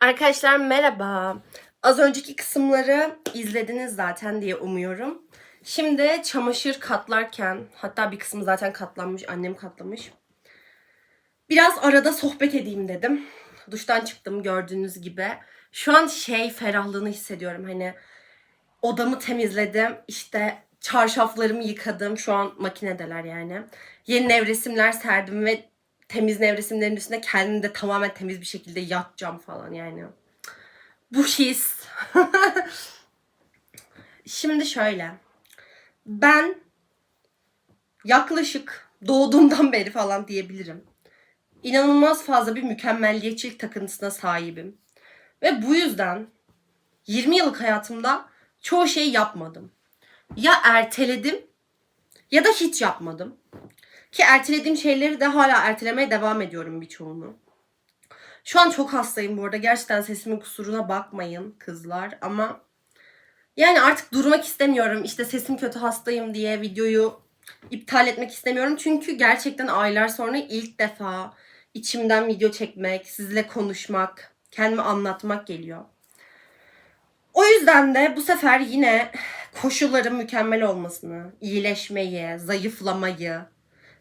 Arkadaşlar merhaba. Az önceki kısımları izlediniz zaten diye umuyorum. Şimdi çamaşır katlarken, hatta bir kısmı zaten katlanmış, annem katlamış. Biraz arada sohbet edeyim dedim. Duştan çıktım gördüğünüz gibi. Şu an şey ferahlığını hissediyorum hani odamı temizledim. işte çarşaflarımı yıkadım. Şu an makinedeler yani. Yeni nevresimler serdim ve temiz nevresimlerin üstüne kendim de tamamen temiz bir şekilde yatacağım falan yani. Bu his. Şimdi şöyle. Ben yaklaşık doğduğumdan beri falan diyebilirim. İnanılmaz fazla bir mükemmelliyetçilik takıntısına sahibim. Ve bu yüzden 20 yıllık hayatımda çoğu şeyi yapmadım. Ya erteledim ya da hiç yapmadım. Ki ertelediğim şeyleri de hala ertelemeye devam ediyorum birçoğunu. Şu an çok hastayım bu arada. Gerçekten sesimin kusuruna bakmayın kızlar ama yani artık durmak istemiyorum. İşte sesim kötü hastayım diye videoyu iptal etmek istemiyorum. Çünkü gerçekten aylar sonra ilk defa içimden video çekmek, sizle konuşmak, kendimi anlatmak geliyor. O yüzden de bu sefer yine koşulların mükemmel olmasını, iyileşmeyi, zayıflamayı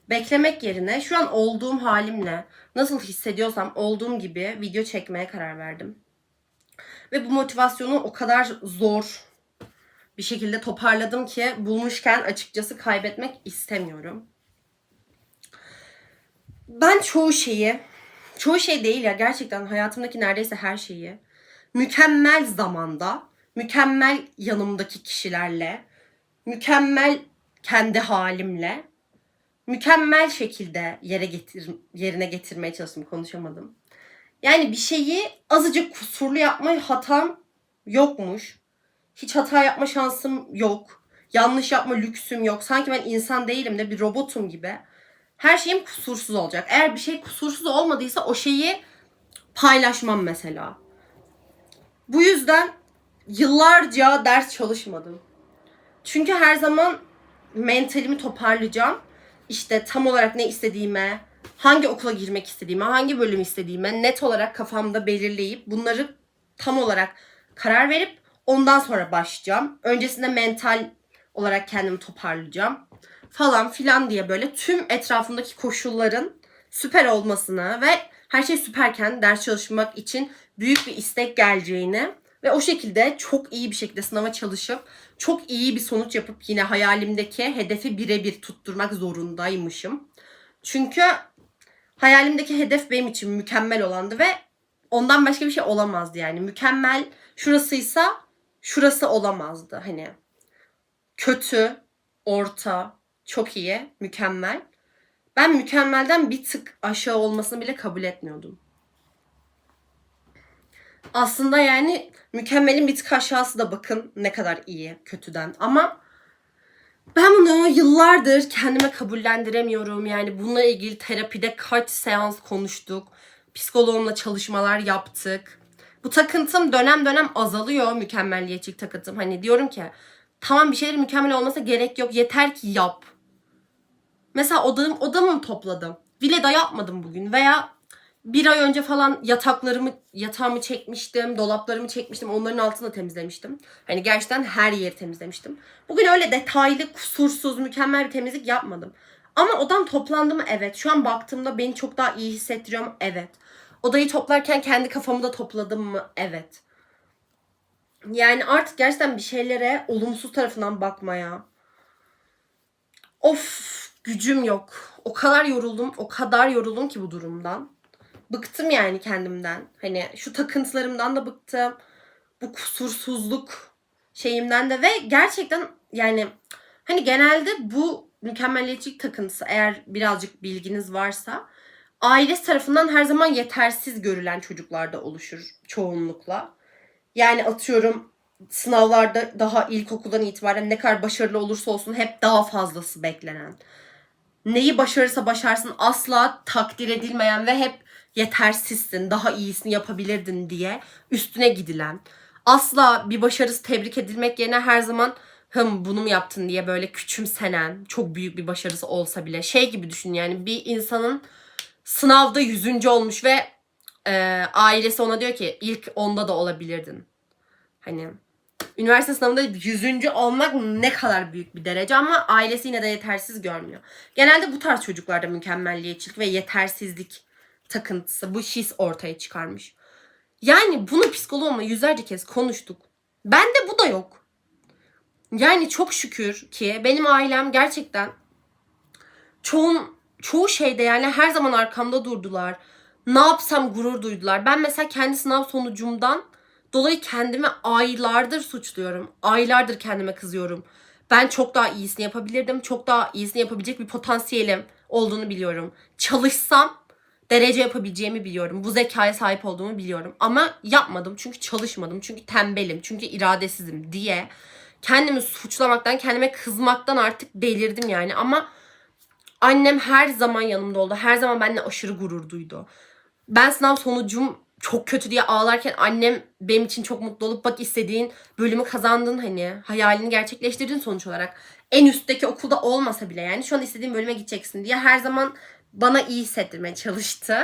beklemek yerine şu an olduğum halimle nasıl hissediyorsam olduğum gibi video çekmeye karar verdim. Ve bu motivasyonu o kadar zor bir şekilde toparladım ki bulmuşken açıkçası kaybetmek istemiyorum. Ben çoğu şeyi, çoğu şey değil ya gerçekten hayatımdaki neredeyse her şeyi mükemmel zamanda, mükemmel yanımdaki kişilerle, mükemmel kendi halimle, mükemmel şekilde yere getir yerine getirmeye çalıştım konuşamadım. Yani bir şeyi azıcık kusurlu yapma hatam yokmuş. Hiç hata yapma şansım yok. Yanlış yapma lüksüm yok. Sanki ben insan değilim de bir robotum gibi. Her şeyim kusursuz olacak. Eğer bir şey kusursuz olmadıysa o şeyi paylaşmam mesela. Bu yüzden yıllarca ders çalışmadım. Çünkü her zaman mentalimi toparlayacağım. İşte tam olarak ne istediğime, hangi okula girmek istediğime, hangi bölüm istediğime net olarak kafamda belirleyip bunları tam olarak karar verip ondan sonra başlayacağım. Öncesinde mental olarak kendimi toparlayacağım falan filan diye böyle tüm etrafımdaki koşulların süper olmasını ve her şey süperken ders çalışmak için büyük bir istek geleceğini ve o şekilde çok iyi bir şekilde sınava çalışıp çok iyi bir sonuç yapıp yine hayalimdeki hedefi birebir tutturmak zorundaymışım. Çünkü hayalimdeki hedef benim için mükemmel olandı ve ondan başka bir şey olamazdı yani. Mükemmel şurasıysa şurası olamazdı hani. Kötü, orta, çok iyi, mükemmel. Ben mükemmelden bir tık aşağı olmasını bile kabul etmiyordum. Aslında yani mükemmelin bir tık aşağısı da bakın ne kadar iyi kötüden. Ama ben bunu yıllardır kendime kabullendiremiyorum. Yani bununla ilgili terapide kaç seans konuştuk. Psikoloğumla çalışmalar yaptık. Bu takıntım dönem dönem azalıyor mükemmelliyetçilik takıntım. Hani diyorum ki tamam bir şeylerin mükemmel olmasa gerek yok. Yeter ki yap. Mesela odamı, odamı topladım. Vileda yapmadım bugün veya bir ay önce falan yataklarımı, yatağımı çekmiştim, dolaplarımı çekmiştim. Onların altını da temizlemiştim. Hani gerçekten her yeri temizlemiştim. Bugün öyle detaylı, kusursuz, mükemmel bir temizlik yapmadım. Ama odam toplandı mı? Evet. Şu an baktığımda beni çok daha iyi hissettiriyor? Evet. Odayı toplarken kendi kafamı da topladım mı? Evet. Yani artık gerçekten bir şeylere olumsuz tarafından bakmaya. Of gücüm yok. O kadar yoruldum, o kadar yoruldum ki bu durumdan. Bıktım yani kendimden. Hani şu takıntılarımdan da bıktım. Bu kusursuzluk şeyimden de ve gerçekten yani hani genelde bu mükemmelliyetçilik takıntısı eğer birazcık bilginiz varsa ailesi tarafından her zaman yetersiz görülen çocuklarda oluşur çoğunlukla. Yani atıyorum sınavlarda daha ilkokuldan itibaren ne kadar başarılı olursa olsun hep daha fazlası beklenen. Neyi başarırsa başarsın asla takdir edilmeyen ve hep yetersizsin, daha iyisini yapabilirdin diye üstüne gidilen. Asla bir başarısı tebrik edilmek yerine her zaman hım bunu mu yaptın diye böyle küçümsenen, çok büyük bir başarısı olsa bile şey gibi düşün yani bir insanın sınavda yüzüncü olmuş ve e, ailesi ona diyor ki ilk onda da olabilirdin. Hani üniversite sınavında yüzüncü olmak ne kadar büyük bir derece ama ailesi yine de yetersiz görmüyor. Genelde bu tarz çocuklarda mükemmelliyetçilik ve yetersizlik takıntısı, bu his ortaya çıkarmış. Yani bunu psikoloğumla yüzlerce kez konuştuk. Bende bu da yok. Yani çok şükür ki benim ailem gerçekten çoğun çoğu şeyde yani her zaman arkamda durdular. Ne yapsam gurur duydular. Ben mesela kendi sınav sonucumdan dolayı kendimi aylardır suçluyorum. Aylardır kendime kızıyorum. Ben çok daha iyisini yapabilirdim. Çok daha iyisini yapabilecek bir potansiyelim olduğunu biliyorum. Çalışsam derece yapabileceğimi biliyorum. Bu zekaya sahip olduğumu biliyorum. Ama yapmadım çünkü çalışmadım. Çünkü tembelim. Çünkü iradesizim diye kendimi suçlamaktan, kendime kızmaktan artık delirdim yani. Ama annem her zaman yanımda oldu. Her zaman benimle aşırı gurur duydu. Ben sınav sonucum çok kötü diye ağlarken annem benim için çok mutlu olup bak istediğin bölümü kazandın hani hayalini gerçekleştirdin sonuç olarak. En üstteki okulda olmasa bile yani şu an istediğin bölüme gideceksin diye her zaman bana iyi hissettirmeye çalıştı.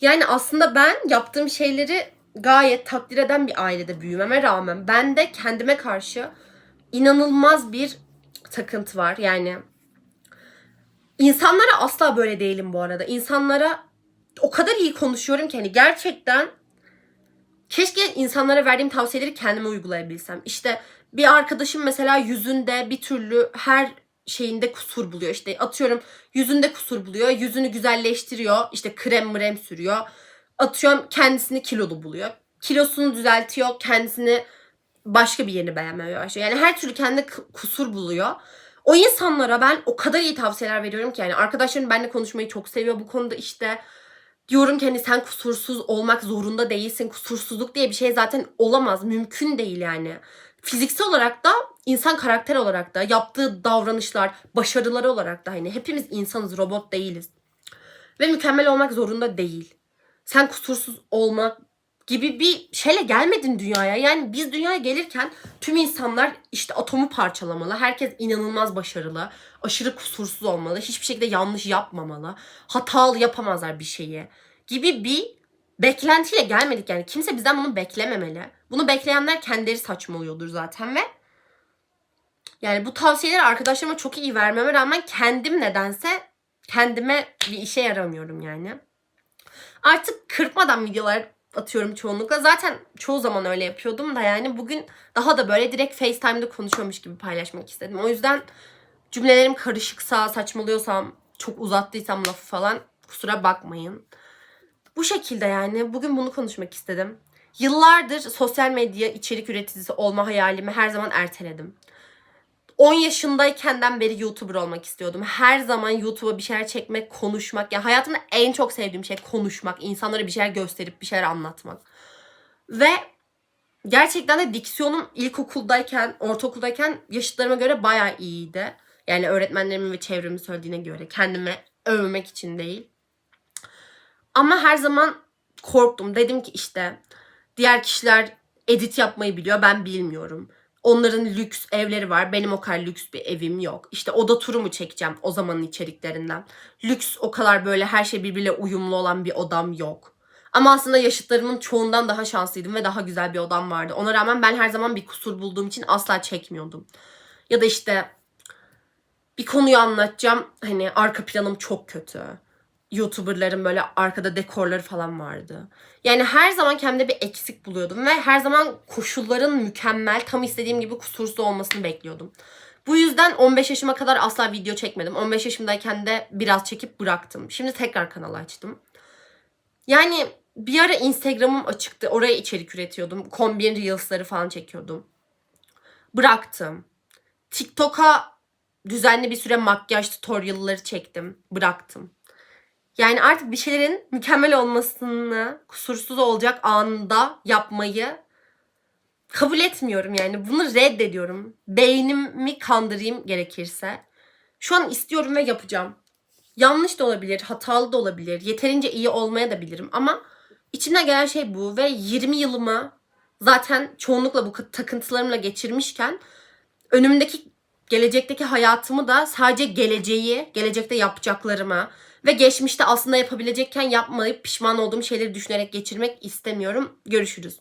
Yani aslında ben yaptığım şeyleri gayet takdir eden bir ailede büyümeme rağmen ben de kendime karşı inanılmaz bir takıntı var. Yani insanlara asla böyle değilim bu arada. İnsanlara o kadar iyi konuşuyorum ki hani gerçekten keşke insanlara verdiğim tavsiyeleri kendime uygulayabilsem. İşte bir arkadaşım mesela yüzünde bir türlü her şeyinde kusur buluyor. İşte atıyorum yüzünde kusur buluyor. Yüzünü güzelleştiriyor. İşte krem mrem sürüyor. Atıyorum kendisini kilolu buluyor. Kilosunu düzeltiyor. Kendisini başka bir yerini beğenmeye başlıyor. Yani her türlü kendi kusur buluyor. O insanlara ben o kadar iyi tavsiyeler veriyorum ki yani arkadaşlarım benimle konuşmayı çok seviyor bu konuda işte diyorum ki hani sen kusursuz olmak zorunda değilsin. Kusursuzluk diye bir şey zaten olamaz. Mümkün değil yani. Fiziksel olarak da insan karakter olarak da yaptığı davranışlar, başarıları olarak da hani hepimiz insanız, robot değiliz. Ve mükemmel olmak zorunda değil. Sen kusursuz olmak gibi bir şeyle gelmedin dünyaya. Yani biz dünyaya gelirken tüm insanlar işte atomu parçalamalı. Herkes inanılmaz başarılı. Aşırı kusursuz olmalı. Hiçbir şekilde yanlış yapmamalı. Hatalı yapamazlar bir şeyi. Gibi bir beklentiyle gelmedik yani. Kimse bizden bunu beklememeli. Bunu bekleyenler kendileri saçmalıyordur zaten ve yani bu tavsiyeleri arkadaşlarıma çok iyi vermeme rağmen kendim nedense kendime bir işe yaramıyorum yani. Artık kırpmadan videolar atıyorum çoğunlukla. Zaten çoğu zaman öyle yapıyordum da yani bugün daha da böyle direkt FaceTime'da konuşuyormuş gibi paylaşmak istedim. O yüzden cümlelerim karışıksa, saçmalıyorsam, çok uzattıysam lafı falan kusura bakmayın. Bu şekilde yani bugün bunu konuşmak istedim. Yıllardır sosyal medya içerik üreticisi olma hayalimi her zaman erteledim. 10 yaşındaykenden beri YouTuber olmak istiyordum. Her zaman YouTube'a bir şeyler çekmek, konuşmak. Ya hayatımda en çok sevdiğim şey konuşmak. insanlara bir şeyler gösterip bir şeyler anlatmak. Ve gerçekten de diksiyonum ilkokuldayken, ortaokuldayken yaşıtlarıma göre bayağı iyiydi. Yani öğretmenlerimin ve çevremin söylediğine göre. Kendime övmek için değil. Ama her zaman korktum. Dedim ki işte diğer kişiler edit yapmayı biliyor. Ben bilmiyorum. Onların lüks evleri var. Benim o kadar lüks bir evim yok. İşte oda turu mu çekeceğim o zamanın içeriklerinden. Lüks o kadar böyle her şey birbiriyle uyumlu olan bir odam yok. Ama aslında yaşıtlarımın çoğundan daha şanslıydım ve daha güzel bir odam vardı. Ona rağmen ben her zaman bir kusur bulduğum için asla çekmiyordum. Ya da işte bir konuyu anlatacağım. Hani arka planım çok kötü. YouTuber'ların böyle arkada dekorları falan vardı. Yani her zaman kendimde bir eksik buluyordum ve her zaman koşulların mükemmel, tam istediğim gibi kusursuz olmasını bekliyordum. Bu yüzden 15 yaşıma kadar asla video çekmedim. 15 yaşımdayken de biraz çekip bıraktım. Şimdi tekrar kanal açtım. Yani bir ara Instagram'ım açıktı. Oraya içerik üretiyordum. Kombin Reels'ları falan çekiyordum. Bıraktım. TikTok'a düzenli bir süre makyaj tutorial'ları çektim. Bıraktım. Yani artık bir şeylerin mükemmel olmasını, kusursuz olacak anında yapmayı kabul etmiyorum yani. Bunu reddediyorum. Beynimi kandırayım gerekirse. Şu an istiyorum ve yapacağım. Yanlış da olabilir, hatalı da olabilir, yeterince iyi olmaya da bilirim ama içimden gelen şey bu ve 20 yılımı zaten çoğunlukla bu takıntılarımla geçirmişken önümdeki Gelecekteki hayatımı da sadece geleceği, gelecekte yapacaklarıma ve geçmişte aslında yapabilecekken yapmayıp pişman olduğum şeyleri düşünerek geçirmek istemiyorum. Görüşürüz.